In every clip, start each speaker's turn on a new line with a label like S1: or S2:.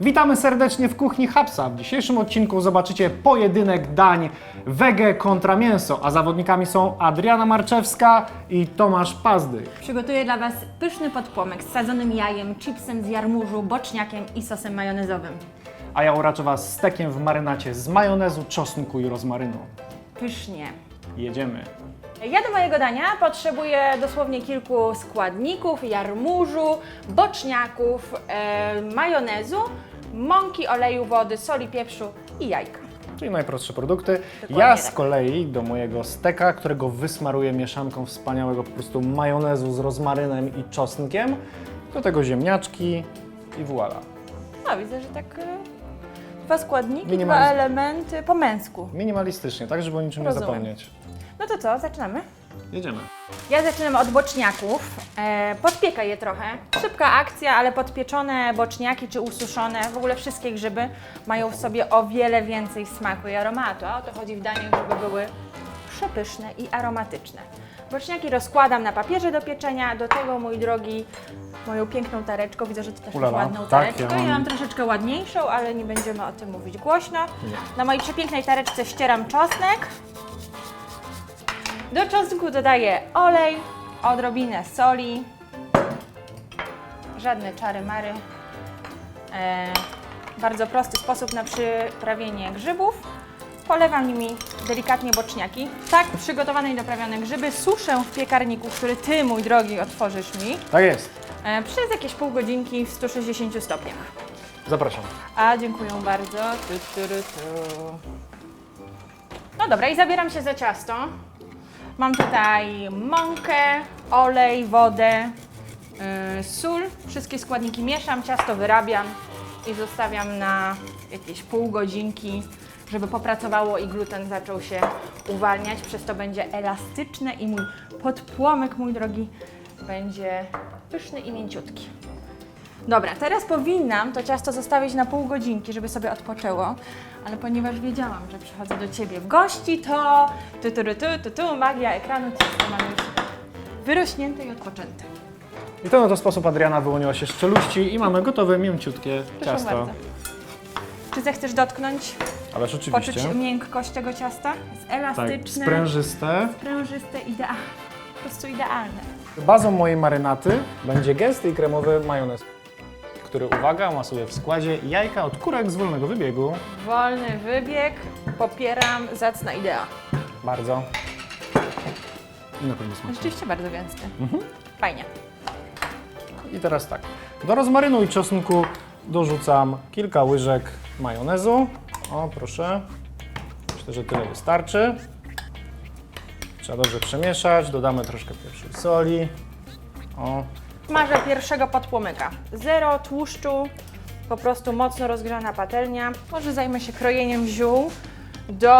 S1: Witamy serdecznie w kuchni Hapsa. W dzisiejszym odcinku zobaczycie pojedynek dań wege kontra mięso, a zawodnikami są Adriana Marczewska i Tomasz Pazdy.
S2: Przygotuję dla Was pyszny podpłomek z sadzonym jajem, chipsem z jarmużu, boczniakiem i sosem majonezowym.
S1: A ja uraczę Was stekiem w marynacie z majonezu, czosnku i rozmarynu.
S2: Pysznie.
S1: Jedziemy.
S2: Ja do mojego dania potrzebuję dosłownie kilku składników, jarmużu, boczniaków, e, majonezu, mąki, oleju, wody, soli, pieprzu i jajka.
S1: Czyli najprostsze produkty.
S2: Dokładnie
S1: ja z
S2: tak.
S1: kolei do mojego steka, którego wysmaruję mieszanką wspaniałego po prostu majonezu z rozmarynem i czosnkiem, do tego ziemniaczki i voila.
S2: No widzę, że tak e, dwa składniki,
S1: Minimalizm.
S2: dwa elementy po męsku.
S1: Minimalistycznie, tak żeby o niczym
S2: Rozumiem.
S1: nie zapomnieć.
S2: No to co, zaczynamy?
S1: Jedziemy.
S2: Ja zaczynam od boczniaków. E, podpiekaj je trochę. Szybka akcja, ale podpieczone boczniaki czy ususzone, w ogóle wszystkie grzyby mają w sobie o wiele więcej smaku i aromatu. A o to chodzi w daniu, żeby były przepyszne i aromatyczne. Boczniaki rozkładam na papierze do pieczenia. Do tego, mój drogi, moją piękną tareczką. Widzę, że ty też masz
S1: Ulala,
S2: ładną
S1: tak,
S2: tareczkę.
S1: ja
S2: Ja
S1: mam-
S2: mam troszeczkę ładniejszą, ale nie będziemy o tym mówić głośno.
S1: Nie.
S2: Na mojej przepięknej tareczce ścieram czosnek. Do czosnku dodaję olej, odrobinę soli, żadne czary mary. E, bardzo prosty sposób na przyprawienie grzybów. Polewam nimi delikatnie boczniaki. Tak przygotowane i doprawione grzyby suszę w piekarniku, który Ty, mój drogi, otworzysz mi
S1: Tak jest.
S2: e, przez jakieś pół godzinki w 160 stopniach.
S1: Zapraszam.
S2: A, dziękuję bardzo. Tu, tu, tu, tu. No dobra, i zabieram się za ciasto. Mam tutaj mąkę, olej, wodę, yy, sól. Wszystkie składniki mieszam, ciasto wyrabiam i zostawiam na jakieś pół godzinki, żeby popracowało i gluten zaczął się uwalniać. Przez to będzie elastyczne i mój podpłomek, mój drogi, będzie pyszny i mięciutki. Dobra, teraz powinnam to ciasto zostawić na pół godzinki, żeby sobie odpoczęło, ale ponieważ wiedziałam, że przychodzę do Ciebie w gości, to tu, tu, tu, tu, tu, magia ekranu, ciasto mam już wyrośnięte i odpoczęte.
S1: I w ten oto sposób Adriana wyłoniła się z czeluści i mamy gotowe, mięciutkie
S2: Proszę
S1: ciasto.
S2: bardzo. Czy zechcesz dotknąć,
S1: Ależ
S2: poczuć
S1: oczywiście.
S2: miękkość tego ciasta? Jest
S1: Tak,
S2: elastyczne,
S1: sprężyste.
S2: sprężyste, idealne. Po prostu idealne.
S1: Bazą mojej marynaty będzie gęsty i kremowy majonez, który, uwaga, ma sobie w składzie jajka od kurek z wolnego wybiegu.
S2: Wolny wybieg, popieram, zacna idea.
S1: Bardzo. I na pewno smaczne.
S2: Rzeczywiście bardzo gęsty.
S1: Mhm.
S2: Fajnie.
S1: I teraz tak, do rozmarynu i czosnku dorzucam kilka łyżek majonezu. O, proszę. Myślę, że tyle wystarczy. Trzeba dobrze przemieszać, dodamy troszkę pieprzu i soli. O,
S2: Smażę pierwszego podpłomyka. Zero tłuszczu, po prostu mocno rozgrzana patelnia. Może zajmę się krojeniem ziół do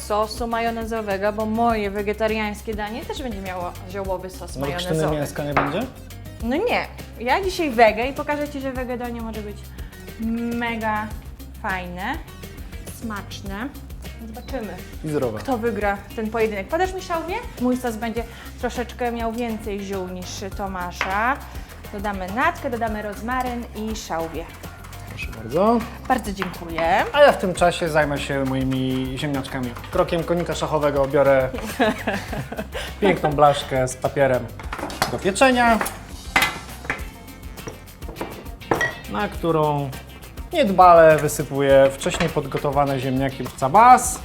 S2: sosu majonezowego, bo moje wegetariańskie danie też będzie miało ziołowy sos
S1: no krztyny
S2: majonezowy.
S1: mięska nie będzie?
S2: No nie, ja dzisiaj wege i pokażę Ci, że wege danie może być mega fajne, smaczne. Zobaczymy.
S1: I zdrowe.
S2: Kto wygra ten pojedynek? Podasz mi szałwię? Mój sos będzie troszeczkę miał więcej ziół niż Tomasza. Dodamy natkę, dodamy rozmaryn i szałwię.
S1: Proszę bardzo.
S2: Bardzo dziękuję.
S1: A ja w tym czasie zajmę się moimi ziemniaczkami. Krokiem konika szachowego biorę piękną blaszkę z papierem do pieczenia, na którą niedbale wysypuję wcześniej podgotowane ziemniaki w cabas.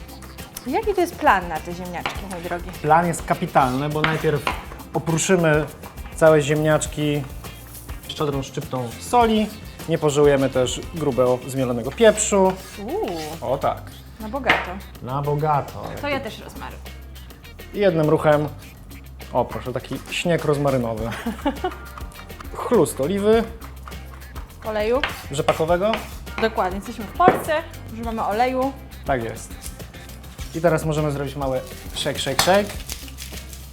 S2: Jaki to jest plan na te ziemniaczki, mój drogi?
S1: Plan jest kapitalny, bo najpierw opruszymy całe ziemniaczki szczodrą szczyptą soli. Nie pożyjemy też grubego zmielonego pieprzu.
S2: Uuu,
S1: O tak,
S2: na bogato.
S1: na bogato.
S2: To ja też rozmaryn.
S1: I jednym ruchem, o proszę, taki śnieg rozmarynowy. Chlust oliwy
S2: Oleju?
S1: rzepakowego.
S2: Dokładnie, jesteśmy w Polsce, używamy oleju.
S1: Tak jest. I teraz możemy zrobić mały shake, shake, shake.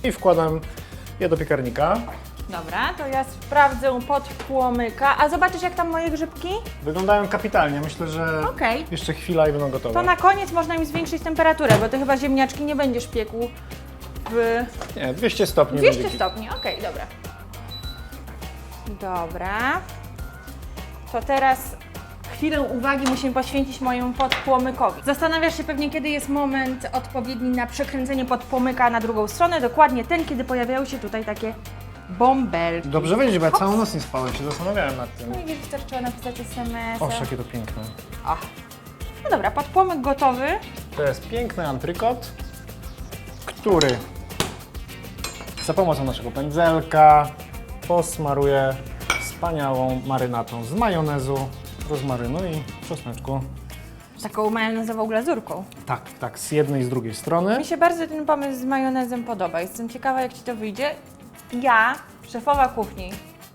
S1: I wkładam je do piekarnika.
S2: Dobra, to ja sprawdzę podpłomyka. A zobaczysz jak tam moje grzybki?
S1: Wyglądają kapitalnie. Myślę, że
S2: Okej.
S1: jeszcze chwila i będą gotowe.
S2: To na koniec można im zwiększyć temperaturę, bo ty chyba ziemniaczki nie będziesz piekł w
S1: Nie, 200 stopni.
S2: 200
S1: będzie
S2: stopni. Okej, dobra. Dobra. To teraz chwilę uwagi musimy poświęcić mojemu podpłomykowi. Zastanawiasz się pewnie, kiedy jest moment odpowiedni na przekręcenie podpłomyka na drugą stronę. Dokładnie ten, kiedy pojawiają się tutaj takie bąbelki.
S1: Dobrze wiedzieć, bo ja całą noc nie spałem, się zastanawiałem nad tym.
S2: No i wiesz, wystarczyło napisać SMS.
S1: O, jakie to piękne.
S2: O. No dobra, podpłomyk gotowy.
S1: To jest piękny antrykot, który za pomocą naszego pędzelka posmaruję wspaniałą marynatą z majonezu, rozmarynu i czosneczku.
S2: Taką majonezową glazurką.
S1: Tak, tak, z jednej i z drugiej strony.
S2: Mi się bardzo ten pomysł z majonezem podoba. Jestem ciekawa, jak Ci to wyjdzie. Ja, szefowa kuchni,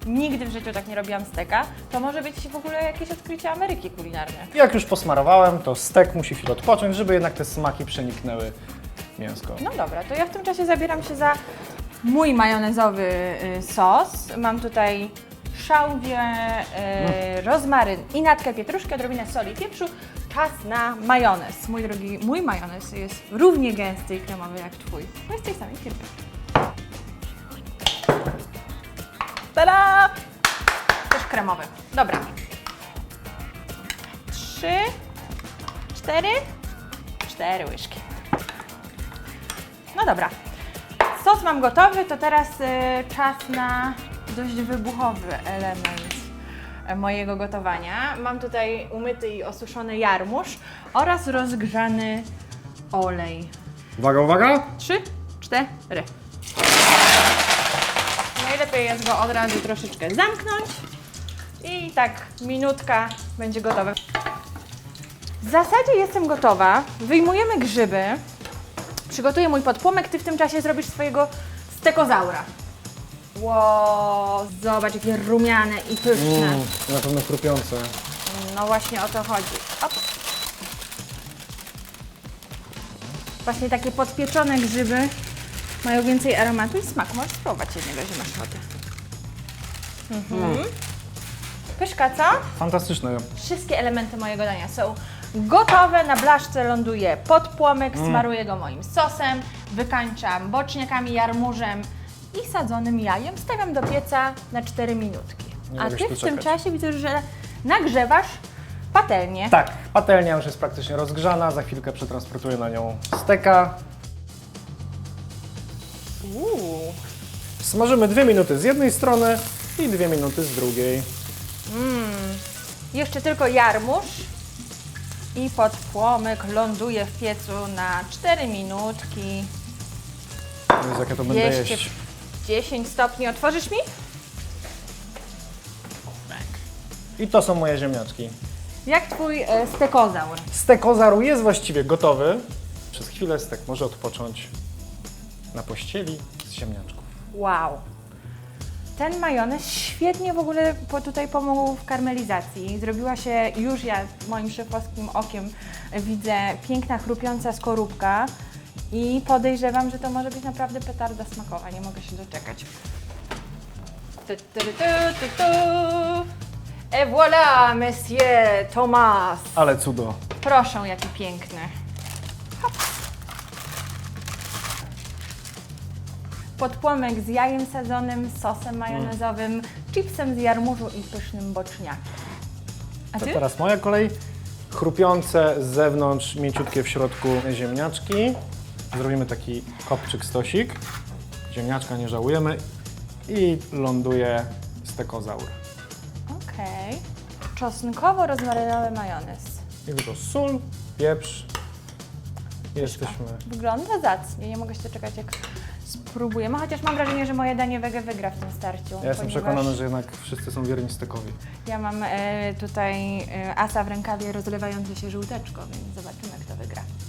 S2: nigdy w życiu tak nie robiłam steka. To może być w ogóle jakieś odkrycie Ameryki kulinarne.
S1: Jak już posmarowałem, to stek musi chwilę odpocząć, żeby jednak te smaki przeniknęły mięsko.
S2: No dobra, to ja w tym czasie zabieram się za mój majonezowy y, sos. Mam tutaj szałwię, y, rozmaryn i natkę pietruszki, odrobinę soli i pieprzu. Czas na majonez. Mój drogi, mój majonez jest równie gęsty i kremowy jak Twój. No z tej samej firmy. Tada! Też kremowy. Dobra. Trzy, cztery, cztery łyżki. No dobra. Sos mam gotowy, to teraz y, czas na dość wybuchowy element e, mojego gotowania. Mam tutaj umyty i osuszony jarmuż oraz rozgrzany olej.
S1: Uwaga, uwaga!
S2: Trzy, cztery. Najlepiej jest go od razu troszeczkę zamknąć i tak minutka będzie gotowe. W zasadzie jestem gotowa. Wyjmujemy grzyby. Przygotuję mój podpłomek, ty w tym czasie zrobisz swojego stekozaura. Ło, zobacz jakie rumiane i pyszne.
S1: Mm, na pewno chrupiące.
S2: No właśnie o to chodzi. Ops. Właśnie takie podpieczone grzyby mają więcej aromatu i smaku. Możesz spróbować jednego, jeśli masz ochotę. Mhm. Pyszka, co?
S1: Fantastyczne.
S2: Wszystkie elementy mojego dania są gotowe. Na blaszce ląduje podpłomyk, smaruję go moim sosem, wykańczam boczniakami, jarmużem i sadzonym jajem. Stawiam do pieca na 4 minutki.
S1: Nie
S2: A
S1: mogę
S2: Ty
S1: się
S2: w tym
S1: doczekać.
S2: czasie widzę, że nagrzewasz patelnię.
S1: Tak, patelnia już jest praktycznie rozgrzana, za chwilkę przetransportuję na nią steka.
S2: Uuu.
S1: Smażymy dwie minuty z jednej strony i dwie minuty z drugiej.
S2: Jeszcze tylko jarmuż i podpłomyk ląduje w piecu na 4 minutki.
S1: Więc jak ja to będę
S2: 200,
S1: jeść.
S2: 10 stopni. Otworzysz mi?
S1: I to są moje ziemniaczki.
S2: Jak twój e, stekozaur?
S1: Stekozaru jest właściwie gotowy. Przez chwilę stek może odpocząć na pościeli z ziemniaczków.
S2: Wow. Ten majonez świetnie w ogóle po, tutaj pomógł w karmelizacji. Zrobiła się już ja moim szefowskim okiem widzę piękna chrupiąca skorupka i podejrzewam, że to może być naprawdę petarda smakowa. Nie mogę się doczekać. Tu, tu, tu, tu, tu. Et voilà, monsieur Thomas.
S1: Ale cudo.
S2: Proszę, jaki piękny. Hop. Podpłomek z jajem sadzonym, sosem majonezowym, chipsem z jarmużu i pysznym boczniakiem. A
S1: To
S2: ty?
S1: teraz moja kolej. Chrupiące z zewnątrz, mięciutkie w środku ziemniaczki. Zrobimy taki kopczyk stosik. Ziemniaczka nie żałujemy. I ląduje stekozaur.
S2: Okej. Czosnkowo-rozmarynowy majonez.
S1: I tylko sól, pieprz. Jesteśmy.
S2: Wygląda zacnie, nie mogę się doczekać jak spróbujemy, chociaż mam wrażenie, że moje danie wege wygra w tym starciu.
S1: Ja jestem
S2: ponieważ
S1: przekonany, że jednak wszyscy są wierni stekowi.
S2: Ja mam e, tutaj e, asa w rękawie rozlewające się żółteczko, więc zobaczymy.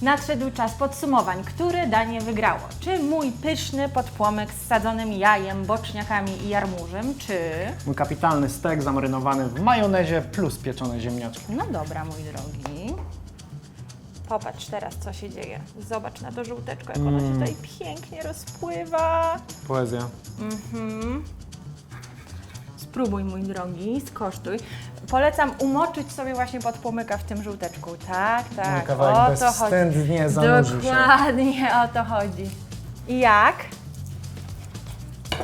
S2: Nadszedł czas podsumowań. Które danie wygrało? Czy mój pyszny podpłomek z sadzonym jajem, boczniakami i jarmużem, czy...
S1: Mój kapitalny stek zamarynowany w majonezie plus pieczone ziemniaczki.
S2: No dobra, mój drogi. Popatrz teraz, co się dzieje. Zobacz na to żółteczko, jak ono się tutaj pięknie rozpływa.
S1: Poezja.
S2: Spróbuj, mój drogi, skosztuj. Polecam umoczyć sobie właśnie podpłomyka w tym żółteczku. Tak, tak,
S1: kawałek
S2: o to chodzi.
S1: zanurzył się.
S2: Dokładnie o to chodzi. I jak?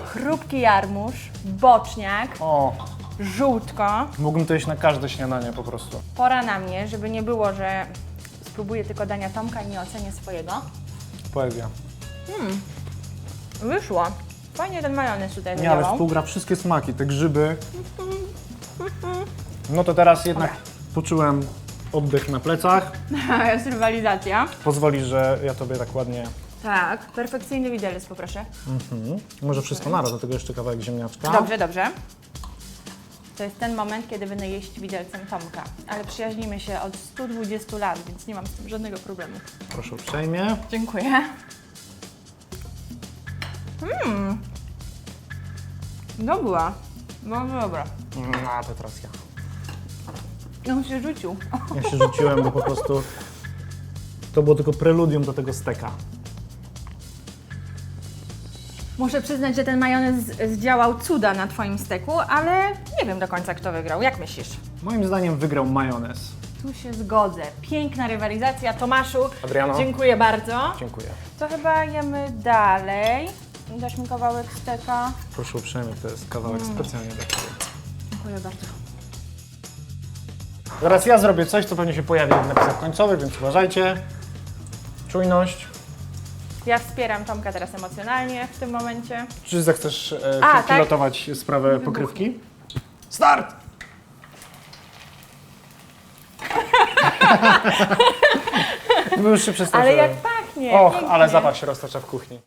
S2: Chrupki jarmuż, boczniak,
S1: O,
S2: żółtko.
S1: Mógłbym to jeść na każde śniadanie po prostu.
S2: Pora na mnie, żeby nie było, że spróbuję tylko dania Tomka i nie ocenię swojego.
S1: Poezja.
S2: Wyszło. Fajnie ten majonez tutaj
S1: Nie, ale
S2: zadziałał.
S1: współgra wszystkie smaki, te grzyby. No to teraz jednak poczułem oddech na plecach.
S2: Jest rywalizacja.
S1: Pozwoli, że ja tobie tak ładnie...
S2: Tak, perfekcyjny widelec poproszę.
S1: Może wszystko naraz, do tego jeszcze kawałek ziemniaczka.
S2: Dobrze, dobrze. To jest ten moment, kiedy będę jeść widelcem Tomka. Ale przyjaźnimy się od 120 lat, więc nie mam z tym żadnego problemu.
S1: Proszę uprzejmie.
S2: Dziękuję. Mmm. Dobra. No dobra.
S1: No, to teraz ja.
S2: On się rzucił.
S1: Ja się rzuciłem, bo po prostu to było tylko preludium do tego steka.
S2: Muszę przyznać, że ten majonez zdziałał cuda na Twoim steku, ale nie wiem do końca, kto wygrał. Jak myślisz?
S1: Moim zdaniem wygrał majonez.
S2: Tu się zgodzę. Piękna rywalizacja. Tomaszu,
S1: Adriano?
S2: dziękuję bardzo.
S1: Dziękuję.
S2: To chyba jemy dalej. Dasz mi kawałek steka.
S1: Proszę uprzejmie, to jest kawałek specjalnie dla Ciebie.
S2: Dziękuję bardzo.
S1: Zaraz ja zrobię coś, co pewnie się pojawi w napisach końcowych, więc uważajcie. Czujność.
S2: Ja wspieram Tomka teraz emocjonalnie w tym momencie.
S1: Czy zechcesz e,
S2: A, tak?
S1: pilotować sprawę pokrywki? Start! Był już się
S2: Ale jak pachnie!
S1: Och,
S2: pięknie.
S1: ale zapach się roztacza w kuchni.